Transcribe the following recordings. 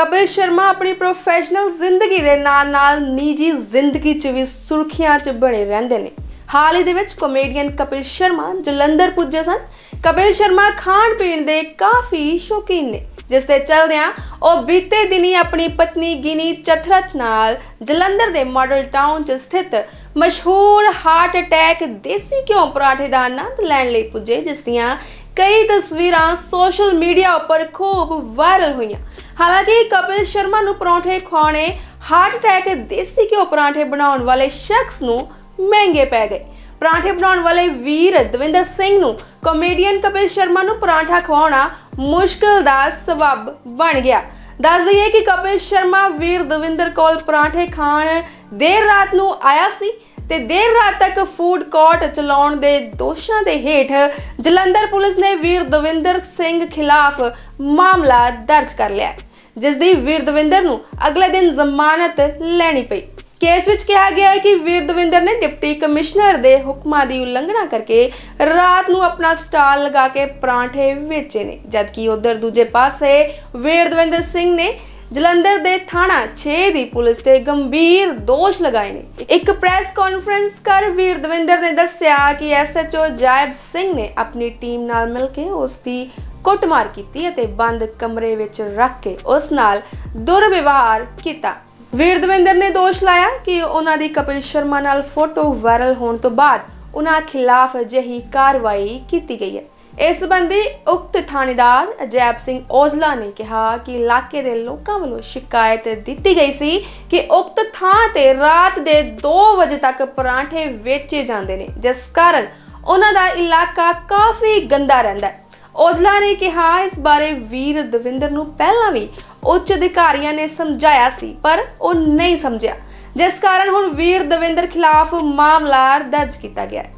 ਕਪਿਲ ਸ਼ਰਮਾ ਆਪਣੀ ਪ੍ਰੋਫੈਸ਼ਨਲ ਜ਼ਿੰਦਗੀ ਦੇ ਨਾਲ-ਨਾਲ ਨਿੱਜੀ ਜ਼ਿੰਦਗੀ 'ਚ ਵੀ ਸੁਰਖੀਆਂ 'ਚ ਬਣੇ ਰਹਿੰਦੇ ਨੇ। ਹਾਲ ਹੀ ਦੇ ਵਿੱਚ ਕਾਮੇਡੀਅਨ ਕਪਿਲ ਸ਼ਰਮਾ ਜਲੰਧਰ ਪੁੱਜੇ ਸਨ। ਕਪਿਲ ਸ਼ਰਮਾ ਖਾਣ ਪੀਣ ਦੇ ਕਾਫੀ ਸ਼ੌਕੀਨ ਨੇ। ਜਿਸ ਦੇ ਚਲਦਿਆਂ ਉਹ ਬੀਤੇ ਦਿਨੀ ਆਪਣੀ ਪਤਨੀ ਗਿਨੀ ਚਥਰਥ ਨਾਲ ਜਲੰਧਰ ਦੇ ਮਾਡਲ ਟਾਊਨ 'ਚ ਸਥਿਤ ਮਸ਼ਹੂਰ ਹਾਰਟ ਅਟੈਕ ਦੇਸੀ ਘਿਓ ਪਰਾਠੇ ਦਾ ਆਨੰਦ ਲੈਣ ਲਈ ਪੁੱਜੇ, ਜਿਸ ਦੀਆਂ ਕਈ ਤਸਵੀਰਾਂ ਸੋਸ਼ਲ ਮੀਡੀਆ ਉੱਪਰ ਖੂਬ ਵਾਇਰਲ ਹੋਈਆਂ। ਹਾਲਾਂਕਿ ਕਪਿਲ ਸ਼ਰਮਾ ਨੂੰ ਪਰੌਂਠੇ ਖਵਾਉਣੇ ਹਾਰਟ ਅਟੈਕ ਦੇਸੀ ਘਿਓ ਪਰਾਂਠੇ ਬਣਾਉਣ ਵਾਲੇ ਸ਼ਖਸ ਨੂੰ ਮਹਿੰਗੇ ਪੈ ਗਏ। ਪਰਾਂਠੇ ਬਣਾਉਣ ਵਾਲੇ ਵੀਰ ਦਵਿੰਦਰ ਸਿੰਘ ਨੂੰ ਕਾਮੇਡੀਅਨ ਕਪਿਲ ਸ਼ਰਮਾ ਨੂੰ ਪਰਾਂਠਾ ਖਵਾਉਣਾ ਮੁਸ਼ਕਲ ਦਾ ਸਬਬ ਬਣ ਗਿਆ। ਦੱਸ ਦਈਏ ਕਿ ਕਪਿਲ ਸ਼ਰਮਾ ਵੀਰ ਦਵਿੰਦਰ ਕੋਲ ਪਰਾਂਠੇ ਖਾਣ ਦੇਰ ਰਾਤ ਨੂੰ ਆਇਆ ਸੀ ਤੇ ਦੇਰ ਰਾਤ ਤੱਕ ਫੂਡ ਕੋਰਟ ਚਲਾਉਣ ਦੇ ਦੋਸ਼ਾਂ ਦੇ ਹੇਠ ਜਲੰਧਰ ਪੁਲਿਸ ਨੇ ਵੀਰ ਦਵਿੰਦਰ ਸਿੰਘ ਖਿਲਾਫ ਮਾਮਲਾ ਦਰਜ ਕਰ ਲਿਆ। ਹੈ, ਜਿਸ ਦੀ ਵੀਰ ਦਵਿੰਦਰ ਨੂੰ ਅਗਲੇ ਦਿਨ ਜ਼ਮਾਨਤ ਲੈਣੀ ਪਈ। ਕੇਸ ਵਿੱਚ ਕਿਹਾ ਗਿਆ ਹੈ ਕਿ ਵੀਰ ਦਵਿੰਦਰ ਨੇ ਡਿਪਟੀ ਕਮਿਸ਼ਨਰ ਦੇ ਹੁਕਮਾਂ ਦੀ ਉਲੰਘਣਾ ਕਰਕੇ ਰਾਤ ਨੂੰ ਆਪਣਾ ਸਟਾਲ ਲਗਾ ਕੇ ਪਰਾਂਠੇ ਵੇਚੇ ਨੇ, ਜਦਕਿ ਉਧਰ ਦੂਜੇ ਪਾਸੇ ਵੀਰ ਦਵਿੰਦਰ ਸਿੰਘ ਨੇ ਜਲੰਧਰ ਦੇ ਥਾਣਾ 6 ਦੀ ਪੁਲਿਸ ਤੇ ਗੰਭੀਰ ਦੋਸ਼ ਲਗਾਏ ਨੇ। ਇੱਕ ਪ੍ਰੈਸ ਕਾਨਫਰੰਸ ਕਰ ਵੀਰ ਦਵਿੰਦਰ ਨੇ ਦੱਸਿਆ ਕਿ ਐਸਐਚਓ ਜਾਇਬ ਸਿੰਘ ਨੇ ਆਪਣੀ ਟੀਮ ਨਾਲ ਮਿਲ ਕੇ ਉਸ ਦੀ ਕੁੱਟਮਾਰ ਕੀਤੀ ਅਤੇ ਬੰਦ ਕਮਰੇ ਵਿੱਚ ਰੱਖ ਕੇ ਉਸ ਨਾਲ ਦੁਰਵਿਵਹਾਰ ਕੀਤਾ। ਵੀਰ ਦਵਿੰਦਰ ਨੇ ਦੋਸ਼ ਲਾਇਆ ਕਿ ਉਹਨਾਂ ਦੀ ਕਪਿਲ ਸ਼ਰਮਾ ਨਾਲ ਫੋਟੋ ਵਾਇਰਲ ਹੋਣ ਤੋਂ ਬਾਅਦ ਉਹਨਾਂ ਖਿਲਾਫ ਅਜਿਹੀ ਕਾਰਵਾਈ ਕੀਤੀ ਗਈ ਹੈ। ਇਸ ਸੰਬੰਧੀ ਉਕਤ ਥਾਣੇਦਾਰ ਅਜੈਬ ਸਿੰਘ ਔਜਲਾ ਨੇ ਕਿਹਾ ਕਿ ਇਲਾਕੇ ਦੇ ਲੋਕਾਂ ਵੱਲੋਂ ਸ਼ਿਕਾਇਤ ਦਿੱਤੀ ਗਈ ਸੀ ਕਿ ਉਕਤ ਥਾਂ ਤੇ ਰਾਤ ਦੇ 2 ਵਜੇ ਤੱਕ ਪਰਾਂਠੇ ਵੇਚੇ ਜਾਂਦੇ ਨੇ, ਜਿਸ ਕਾਰਨ ਉਹਨਾਂ ਦਾ ਇਲਾਕਾ ਕਾਫੀ ਗੰਦਾ ਰਹਿੰਦਾ ਹੈ। ਔਜਲਾ ਨੇ ਕਿਹਾ, ਇਸ ਬਾਰੇ ਵੀਰ ਦਵਿੰਦਰ ਨੂੰ ਪਹਿਲਾਂ ਵੀ ਉੱਚ ਅਧਿਕਾਰੀਆਂ ਨੇ ਸਮਝਾਇਆ ਸੀ, ਪਰ ਉਹ ਨਹੀਂ ਸਮਝਿਆ। ਜਿਸ ਕਾਰਨ ਹੁਣ ਵੀਰ ਦਵਿੰਦਰ ਖਿਲਾਫ ਮਾਮਲਾ ਦਰਜ ਕੀਤਾ ਗਿਆ ਹੈ।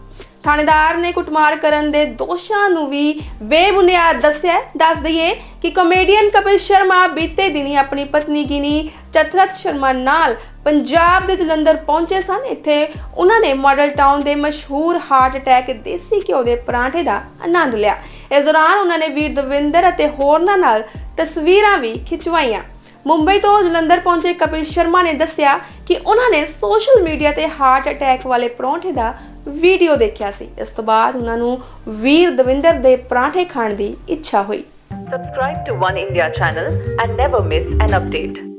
ਥਾਣੇਦਾਰ ਨੇ ਕੁੱਟਮਾਰ ਕਰਨ ਦੇ ਦੋਸ਼ਾਂ ਨੂੰ ਵੀ ਬੇਬੁਨਿਆਦ ਦੱਸਿਆ ਦੱਸ ਦਈਏ ਕਿ ਕਾਮੇਡੀਅਨ ਕਪਿਲ ਸ਼ਰਮਾ ਬੀਤੇ ਦਿਨੀ ਆਪਣੀ ਪਤਨੀ ਗਿਨੀ ਚਤਰਥ ਸ਼ਰਮਾ ਨਾਲ ਪੰਜਾਬ ਦੇ ਜਲੰਧਰ ਪਹੁੰਚੇ ਸਨ। ਇੱਥੇ ਉਹਨਾਂ ਨੇ ਮਾਡਲ ਟਾਊਨ ਦੇ ਮਸ਼ਹੂਰ ਹਾਰਟ ਅਟੈਕ ਦੇਸੀ ਘਿਓ ਦੇ ਪਰਾਂਠੇ ਦਾ ਆਨੰਦ ਲਿਆ। ਇਸ ਦੌਰਾਨ ਉਹਨਾਂ ਨੇ ਵੀਰ ਦਵਿੰਦਰ ਅਤੇ ਹੋਰਨਾਂ ਨਾਲ ਤਸਵੀਰਾਂ ਵੀ ਖਿਚਵਾਈਆਂ। ਮੁੰਬਈ ਤੋਂ ਜਲੰਧਰ ਪਹੁੰਚੇ ਕਪਿਲ ਸ਼ਰਮਾ ਨੇ ਦੱਸਿਆ ਕਿ ਉਹਨਾਂ ਨੇ ਸੋਸ਼ਲ ਮੀਡੀਆ ਤੇ ਹਾਰਟ ਅਟੈਕ ਵਾਲੇ ਪਰੌਂਠੇ ਦਾ ਵੀਡੀਓ ਦੇਖਿਆ ਸੀ ਇਸ ਤੋਂ ਬਾਅਦ ਉਹਨਾਂ ਨੂੰ ਵੀਰ ਦਵਿੰਦਰ ਦੇ ਪਰਾਂਠੇ ਖਾਣ ਦੀ ਇੱਛਾ ਹੋਈ Subscribe to One India channel and never miss an update.